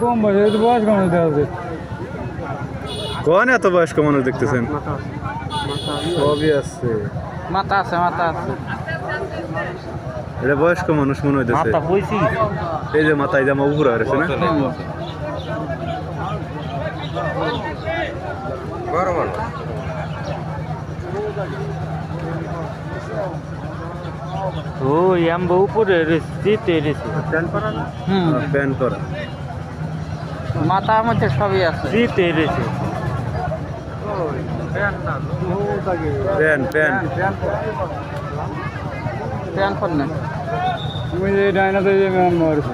কম বয়স বয়স কম হতে হবে কোন এত বয়স্ক মানুষ দেখতেছেন? সবই আছে। মাথা আছে মাথা আছে। এটা বয়স্ক মানুষ মনে হইতেছে। এই যে মাথায় জামা উপরে আছে না? ও এম্ব উপরে দিতে রেছে হুম। প্যান্ট করা মাথার মধ্যে সবই আছে। দিতে রেছে প্যান্ট প্যান্ট। প্যান ফোন না তুমি যে ডাইনাতে যে ম্যান মারছো